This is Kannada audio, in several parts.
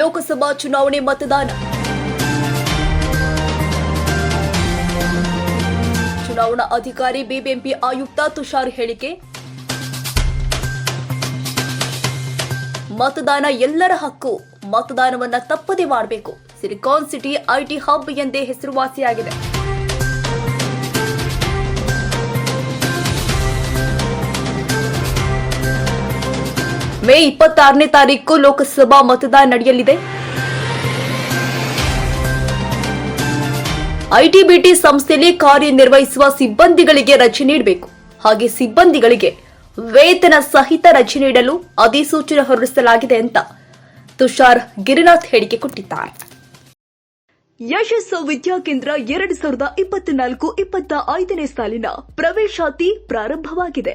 ಲೋಕಸಭಾ ಚುನಾವಣೆ ಮತದಾನ. ಚುನಾವಣಾ ಅಧಿಕಾರಿ ಬಿಬಿಎಂಪಿ ಆಯುಕ್ತ ತುಷಾರ್ ಹೇಳಿಕೆ, ಮತದಾನ ಎಲ್ಲರ ಹಕ್ಕು, ಮತದಾನವನ್ನ ತಪ್ಪದೇ ಮಾಡಬೇಕು. ಸಿಲಿಕಾನ್ ಸಿಟಿ ಐಟಿ ಹಬ್ ಎಂದೇ ಹೆಸರುವಾಸಿಯಾಗಿದೆ. ಮೇ ಇಪ್ಪತ್ತಾರನೇ ತಾರೀಕು ಲೋಕಸಭಾ ಮತದಾನ ನಡೆಯಲಿದೆ. ಐಟಿಬಿಟಿ ಸಂಸ್ಥೆಯಲ್ಲಿ ಕಾರ್ಯನಿರ್ವಹಿಸುವ ಸಿಬ್ಬಂದಿಗಳಿಗೆ ರಜೆ ನೀಡಬೇಕು. ಹಾಗೆ ಸಿಬ್ಬಂದಿಗಳಿಗೆ ವೇತನ ಸಹಿತ ರಜೆ ನೀಡಲು ಅಧಿಸೂಚನೆ ಹೊರಡಿಸಲಾಗಿದೆ ಅಂತ ತುಷಾರ್ ಗಿರಿನಾಥ್ ಹೇಳಿಕೆ ಕೊಟ್ಟಿದ್ದಾರೆ. ಯಶಸ್ಸು ವಿದ್ಯಾಕೇಂದ್ರ ಎರಡು ಸಾವಿರದ ಇಪ್ಪತ್ನಾಲ್ಕು ಇಪ್ಪತ್ತ ಐದನೇ ಸಾಲಿನ ಪ್ರವೇಶಾತಿ ಪ್ರಾರಂಭವಾಗಿದೆ.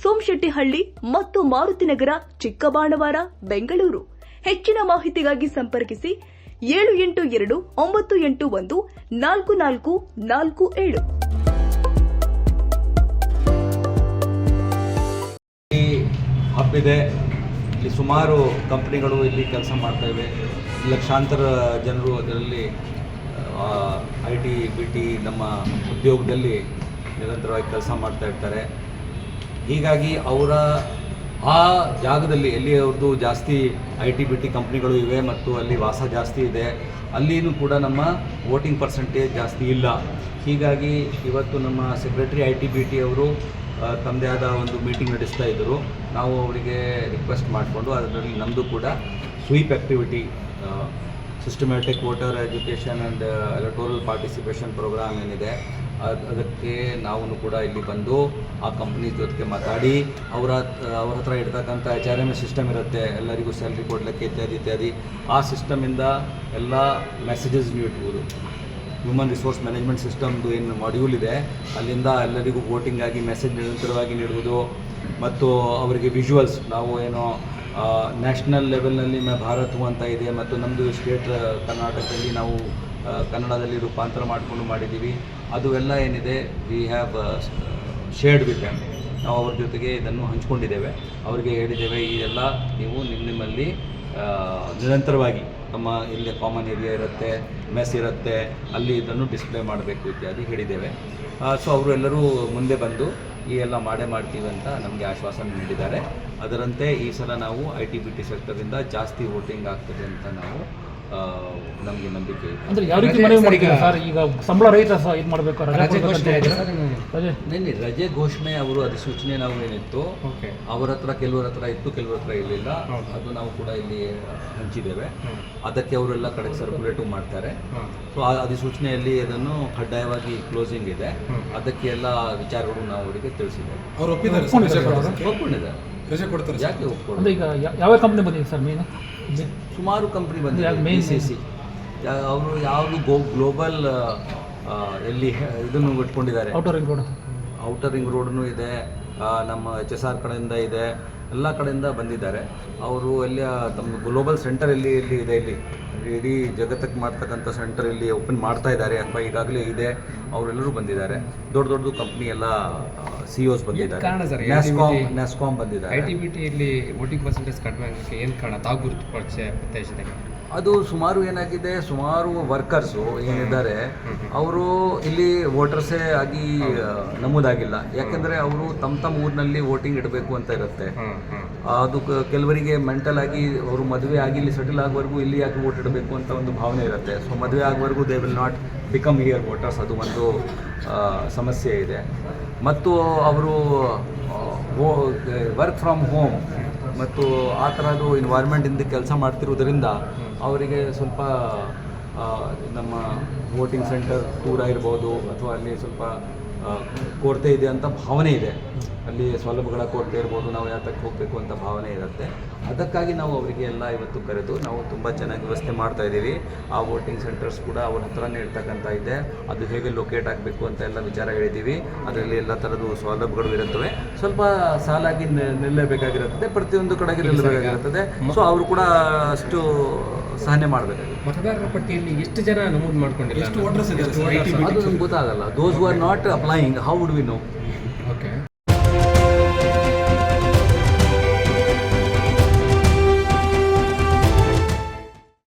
ಸೋಮಶೆಟ್ಟಿಹಳ್ಳಿ ಮತ್ತು ಮಾರುತಿನಗರ ಚಿಕ್ಕಬಾಣವಾರ, ಬೆಂಗಳೂರು. ಹೆಚ್ಚಿನ ಮಾಹಿತಿಗಾಗಿ ಸಂಪರ್ಕಿಸಿ ಏಳು ಎಂಟು ಎರಡು, ಒಂಬತ್ತು ಎಂಟು ಒಂದು, ನಾಲ್ಕು ನಾಲ್ಕು ನಾಲ್ಕು ಏಳು. ಈ ಹಬ್ ಇದೆ ಇಲ್ಲಿ ಸುಮಾರು ಕಂಪ್ನಿಗಳು ಇಲ್ಲಿ ಕೆಲಸ ಮಾಡ್ತಾ ಇವೆ. ಲಕ್ಷಾಂತರ ಜನರು ಅದರಲ್ಲಿ ಐ ಟಿ, ಬಿ ಟಿ ನಮ್ಮ ಉದ್ಯೋಗದಲ್ಲಿ ನಿರಂತರವಾಗಿ ಕೆಲಸ ಮಾಡ್ತಾ ಇರ್ತಾರೆ. ಹೀಗಾಗಿ ಅವರ ಆ ಜಾಗದಲ್ಲಿ ಎಲ್ಲಿ ಅವ್ರದ್ದು ಜಾಸ್ತಿ ಐ ಟಿ ಬಿ ಟಿ ಕಂಪ್ನಿಗಳು ಇವೆ ಮತ್ತು ಅಲ್ಲಿ ವಾಸ ಜಾಸ್ತಿ ಇದೆ, ಅಲ್ಲಿನೂ ಕೂಡ ನಮ್ಮ ವೋಟಿಂಗ್ ಪರ್ಸೆಂಟೇಜ್ ಜಾಸ್ತಿ ಇಲ್ಲ. ಹೀಗಾಗಿ ಇವತ್ತು ನಮ್ಮ secretary I T B T ಅವರು ತಮ್ಮದೇ ಆದ ಒಂದು ಮೀಟಿಂಗ್ ನಡೆಸ್ತಾ ಇದ್ದರು. ನಾವು ಅವರಿಗೆ ರಿಕ್ವೆಸ್ಟ್ ಮಾಡಿಕೊಂಡು ಅದರಲ್ಲಿ ನಮ್ಮದು ಕೂಡ sweep activity systematic voter education and electoral participation programme ಏನಿದೆ ಅದಕ್ಕೆ ನಾವು ಕೂಡ ಇಲ್ಲಿ ಬಂದು ಆ ಕಂಪ್ನಿ ಜೊತೆಗೆ ಮಾತಾಡಿ, ಅವರ ಅವ್ರ ಹತ್ರ ಇಡ್ತಕ್ಕಂಥ H R M S system ಇರುತ್ತೆ, ಎಲ್ಲರಿಗೂ ಸ್ಯಾಲ್ರಿ ಕೊಡಲಿಕ್ಕೆ ಇತ್ಯಾದಿ ಇತ್ಯಾದಿ, ಆ ಸಿಸ್ಟಮಿಂದ ಎಲ್ಲ ಮೆಸೇಜಸ್ ನೀವು ಇಟ್ಬೋದು. ಹ್ಯೂಮನ್ ರಿಸೋರ್ಸ್ ಮ್ಯಾನೇಜ್ಮೆಂಟ್ ಸಿಸ್ಟಮ್ದು ಏನು ಮಾಡ್ಯೂಲ್ ಇದೆ, ಅಲ್ಲಿಂದ ಎಲ್ಲರಿಗೂ ವೋಟಿಂಗ್ ಆಗಿ ಮೆಸೇಜ್ ನಿರಂತರವಾಗಿ ನೀಡುವುದು ಮತ್ತು ಅವರಿಗೆ ವಿಜುವಲ್ಸ್ ನಾವು ಏನೋ ನ್ಯಾಷನಲ್ ಲೆವೆಲ್ನಲ್ಲಿ ಭಾರತ್ ಅಂತ ಇದೆ ಮತ್ತು ನಮ್ಮದು ಸ್ಟೇಟ್ ಕರ್ನಾಟಕದಲ್ಲಿ ನಾವು ಕನ್ನಡದಲ್ಲಿ ರೂಪಾಂತರ ಮಾಡಿಕೊಂಡು ಮಾಡಿದ್ದೀವಿ. ಅದು ಎಲ್ಲ ಏನಿದೆ we have shared with them ನಾವು ಅವ್ರ ಜೊತೆಗೆ ಇದನ್ನು ಹಂಚ್ಕೊಂಡಿದ್ದೇವೆ. ಅವರಿಗೆ ಹೇಳಿದ್ದೇವೆ, ಈ ಎಲ್ಲ ನೀವು ನಿಮ್ಮ ನಿಮ್ಮಲ್ಲಿ ನಿರಂತರವಾಗಿ ತಮ್ಮ ಇಲ್ಲಿ ಕಾಮನ್ ಏರಿಯಾ ಇರುತ್ತೆ ಮೆಸ್ ಇರುತ್ತೆ, ಅಲ್ಲಿ ಇದನ್ನು ಡಿಸ್ಪ್ಲೇ ಮಾಡಬೇಕು ಇತ್ಯಾದಿ ಹೇಳಿದ್ದೇವೆ. ಸೊ ಅವರು ಎಲ್ಲರೂ ಮುಂದೆ ಬಂದು ಈ ಎಲ್ಲ ಮಾಡೇ ಮಾಡ್ತೀವಿ ಅಂತ ನಮಗೆ ಆಶ್ವಾಸನೆ ನೀಡಿದ್ದಾರೆ. ಅದರಂತೆ ಈ ಸಲ ನಾವು ಐ ಟಿ ಬಿ ಟಿ ಸೆಕ್ಟರಿಂದ ಜಾಸ್ತಿ ವೋಟಿಂಗ್ ಆಗ್ತದೆ ಅಂತ ನಾವು ನಮಗೆ ನಂಬಿಕೆ ಅಂದ್ರೆ ಯಾವ ರೀತಿ ಮನವಿ ಮಾಡಿದ್ದೀರಾ ಸರ್? ಈಗ ಸಂಬಳ ರಹಿತ ಸಹ ಇದು ಮಾಡಬೇಕು? ರಜೆ ಘೋಷಣೆ? ರಜೆ? ನಿನ್ನೆ ರಜೆ ಘೋಷಣೆ ಅವರು ಅಧಿಸೂಚನೆ ನಾವು ಏನಿತ್ತು ಓಕೆ. ಅವರ ಹತ್ರ ಕೆಲವರ ಹತ್ರ ಇತ್ತು ಕೆಲವರ ಹತ್ರ ಇರಲಿಲ್ಲ. ಅದು ನಾವು ಕೂಡ ಇಲ್ಲಿ ಹಂಚಿದ್ದೇವೆ. ಅದಕ್ಕೆ ಅವರೆಲ್ಲ ಕಡೆ ಸರ್ಕ್ಯುಲೇಟು ಮಾಡ್ತಾರೆ. ಸೊ ಆ ಅಧಿಸೂಚನೆಯಲ್ಲಿ ಅದನ್ನು ಕಡ್ಡಾಯವಾಗಿ ಕ್ಲೋಸಿಂಗ್ ಇದೆ. ಅದಕ್ಕೆ ಎಲ್ಲ ವಿಚಾರಗಳು ನಾವು ಅವರಿಗೆ ತಿಳಿಸಿದ್ದೇವೆ. ಅವರು ಒಪ್ಪಿದ್ದಾರೆ ಒಪ್ಪಿದ್ದಾರೆ ರಜೆ ಕೊಡ್ತಾರೆ. ಯಾಕೆ ಒಪ್ಪಿಕೊಂಡು ಈಗ ಯಾವ ಕಂಪ್ನಿ ಬಂದಿದೆ ಸರ್ ಮೇನು? ಸುಮಾರು ಕಂಪ್ನಿ ಬಂದಿದೆ ಸಿ ಸಿ ಅವರು ಯಾವುದು ಗೋ ಗ್ಲೋಬಲ್ ಎಲ್ಲಿ ಇದನ್ನು ಇಟ್ಕೊಂಡಿದ್ದಾರೆ outer ring road outer ring ರೋಡ್ನು ಇದೆ ನಮ್ಮ ಎಚ್ ಎಸ್ ಆರ್ ಕಡೆಯಿಂದ ಇದೆ. ಎಲ್ಲ ಕಡೆಯಿಂದ ಬಂದಿದ್ದಾರೆ. ಅವರು ಎಲ್ಲ ತಮ್ಮ ಗ್ಲೋಬಲ್ ಸೆಂಟರ್ ಇಲ್ಲಿ ಇಲ್ಲಿ ಇದೆ ಇಲ್ಲಿ ಇಡೀ ಜಗತ್ತಕ್ಕೆ ಮಾಡ್ತಕ್ಕಂಥ ಸೆಂಟರ್ ಇಲ್ಲಿ ಓಪನ್ ಮಾಡ್ತಾ ಇದ್ದಾರೆ. ಅಥವಾ ಈಗಾಗಲೇ ಇದೆ. ಅವರೆಲ್ಲರೂ ಬಂದಿದ್ದಾರೆ. ದೊಡ್ಡ ದೊಡ್ಡದು ಕಂಪ್ನಿ ಎಲ್ಲ ಸಿ ಒಸ್ ಬಂದಿದ್ದಾರೆ. ಕಾರಣ ಸರ್? ನ್ಯಾಸ್ಕಾಮ್ LTBT ಐ ಬಂದಿದ್ದಾರೆ. ಟಿ ಬಿ ಟಿಯಲ್ಲಿ ವೋಟಿಂಗ್ ಪರ್ಸೆಂಟೇಜ್ ಕಡಿಮೆ ಆಗಲಿಕ್ಕೆ ಏನು ಕಾರಣ? ತಾವು ಪರಿಚಯ ಉದ್ದೇಶದಲ್ಲಿ ಅದು ಸುಮಾರು ಏನಾಗಿದೆ ಸುಮಾರು ವರ್ಕರ್ಸು ಏನಿದ್ದಾರೆ ಅವರು ಇಲ್ಲಿ ವೋಟರ್ಸೇ ಆಗಿ ನಮೂದಾಗಿಲ್ಲ. ಯಾಕಂದ್ರೆ ಅವರು ತಮ್ಮ ತಮ್ಮ ಊರಿನಲ್ಲಿ ವೋಟಿಂಗ್ ಇಡಬೇಕು ಅಂತ ಇರುತ್ತೆ. ಅದು ಕೆಲವರಿಗೆ ಮೆಂಟಲ್ ಆಗಿ ಅವರು ಮದುವೆ ಆಗಿ ಇಲ್ಲಿ ಸೆಟಲ್ ಆಗೋವರೆಗೂ ಇಲ್ಲಿ ಯಾಕೆ ವೋಟ್ ಇಡಬೇಕು ಅಂತ ಒಂದು ಭಾವನೆ ಇರುತ್ತೆ. ಸೊ ಮದುವೆ ಆಗೋವರೆಗೂ they will not become here voters ಅದು ಒಂದು ಸಮಸ್ಯೆ ಇದೆ. ಮತ್ತು ಅವರು ವರ್ಕ್ ಫ್ರಮ್ ಹೋಮ್ ಮತ್ತು ಆ ಥರದ್ದು ಇನ್ವೈರ್ಮೆಂಟಿಂದ ಕೆಲಸ ಮಾಡ್ತಿರೋದ್ರಿಂದ ಅವರಿಗೆ ಸ್ವಲ್ಪ ನಮ್ಮ ವೋಟಿಂಗ್ ಸೆಂಟರ್ ದೂರ ಇರ್ಬೋದು ಅಥವಾ ಅಲ್ಲಿ ಸ್ವಲ್ಪ ಕೊರತೆ ಇದೆ ಅಂತ ಭಾವನೆ ಇದೆ. ಅಲ್ಲಿ ಸೌಲಭ್ಯಗಳ ಕೊರತೆ ಇರ್ಬೋದು ನಾವು ಯಾತಕ್ಕೆ ಹೋಗಬೇಕು ಅಂತ ಭಾವನೆ ಇರುತ್ತೆ. ಅದಕ್ಕಾಗಿ ನಾವು ಅವರಿಗೆ ಎಲ್ಲ ಇವತ್ತು ಕರೆದು ನಾವು ತುಂಬ ಚೆನ್ನಾಗಿ ವ್ಯವಸ್ಥೆ ಮಾಡ್ತಾ ಇದ್ದೀವಿ. ಆ ವೋಟಿಂಗ್ ಸೆಂಟರ್ಸ್ ಕೂಡ ಅವ್ರ ಹತ್ರನೇ ಇರ್ತಕ್ಕಂಥ ಇದೆ. ಅದು ಹೇಗೆ ಲೊಕೇಟ್ ಆಗಬೇಕು ಅಂತ ಎಲ್ಲ ವಿಚಾರ ಹೇಳಿದ್ದೀವಿ. ಅದರಲ್ಲಿ ಎಲ್ಲ ಥರದ್ದು ಸೌಲಭ್ಯಗಳು ಇರುತ್ತವೆ. ಸ್ವಲ್ಪ ಸಾಲಾಗಿ ನಿಲ್ಲಬೇಕಾಗಿರುತ್ತದೆ. ಪ್ರತಿಯೊಂದು ಕಡೆಗೆ ನಿಲ್ಲಬೇಕಾಗಿರುತ್ತದೆ. ಸೊ ಅವರು ಕೂಡ ಅಷ್ಟು ಸಹನೆ ಮಾಡಬೇಕಾಗುತ್ತೆ ಮತದಾರರ ಪಟ್ಟಿಯಲ್ಲಿ ಎಷ್ಟು ಜನ ನಮೂದು ಮಾಡ್ಕೊಂಡಿಲ್ಲ? ಎಷ್ಟು ಅದು ನಮ್ಗೆ ಗೊತ್ತಾಗಲ್ಲ. Those who are not applying how would we know